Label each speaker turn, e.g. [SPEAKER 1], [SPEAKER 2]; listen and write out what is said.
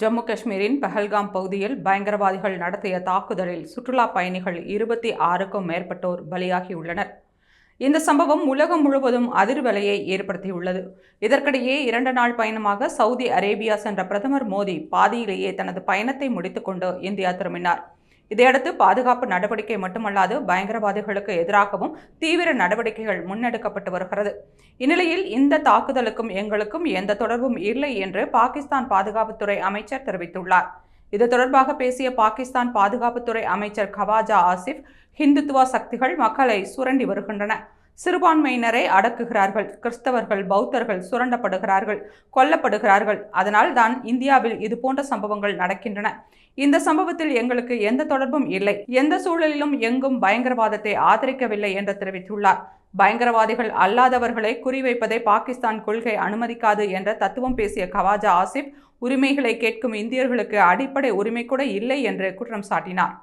[SPEAKER 1] ஜம்மு காஷ்மீரின் பஹல்காம் பகுதியில் பயங்கரவாதிகள் நடத்திய தாக்குதலில் சுற்றுலா பயணிகள் இருபத்தி ஆறுக்கும் மேற்பட்டோர் பலியாகியுள்ளனர். இந்த சம்பவம் உலகம் முழுவதும் அதிர்வலையை ஏற்படுத்தியுள்ளது. இதற்கிடையே இரண்டு நாள் பயணமாக சவுதி அரேபியா சென்ற பிரதமர் மோடி பாதியிலேயே தனது பயணத்தை முடித்துக்கொண்டு இந்தியா திரும்பினார். இதையடுத்து பாதுகாப்பு நடவடிக்கை மட்டுமல்லாது பயங்கரவாதிகளுக்கு எதிராகவும் தீவிர நடவடிக்கைகள் முன்னெடுக்கப்பட்டு வருகிறது. இந்நிலையில் இந்த தாக்குதலுக்கும் எங்களுக்கும் எந்த தொடர்பும் இல்லை என்று பாகிஸ்தான் பாதுகாப்புத்துறை அமைச்சர் தெரிவித்துள்ளார். இது தொடர்பாக பேசிய பாகிஸ்தான் பாதுகாப்புத்துறை அமைச்சர் கவாஜா ஆசிப் ஹிந்துத்துவா சக்திகள் மக்களை சுரண்டி வருகின்றன. சிறுபான்மையினரை அடக்குகிறார்கள். கிறிஸ்தவர்கள் பௌத்தர்கள் சுரண்டப்படுகிறார்கள் கொல்லப்படுகிறார்கள். அதனால் தான் இந்தியாவில் இது போன்ற சம்பவங்கள் நடக்கின்றன. இந்த சம்பவத்தில் எங்களுக்கு எந்த தொடர்பும் இல்லை. எந்த சூழலிலும் எங்கும் பயங்கரவாதத்தை ஆதரிக்கவில்லை என்று தெரிவித்துள்ளார். பயங்கரவாதிகள் அல்லாதவர்களை குறிவைப்பதை பாகிஸ்தான் கொள்கை அனுமதிக்காது என்ற தத்துவம் பேசிய கவாஜா ஆசிப் உரிமைகளை கேட்கும் இந்தியர்களுக்கு அடிப்படை உரிமை கூட இல்லை என்று குற்றம் சாட்டினார்.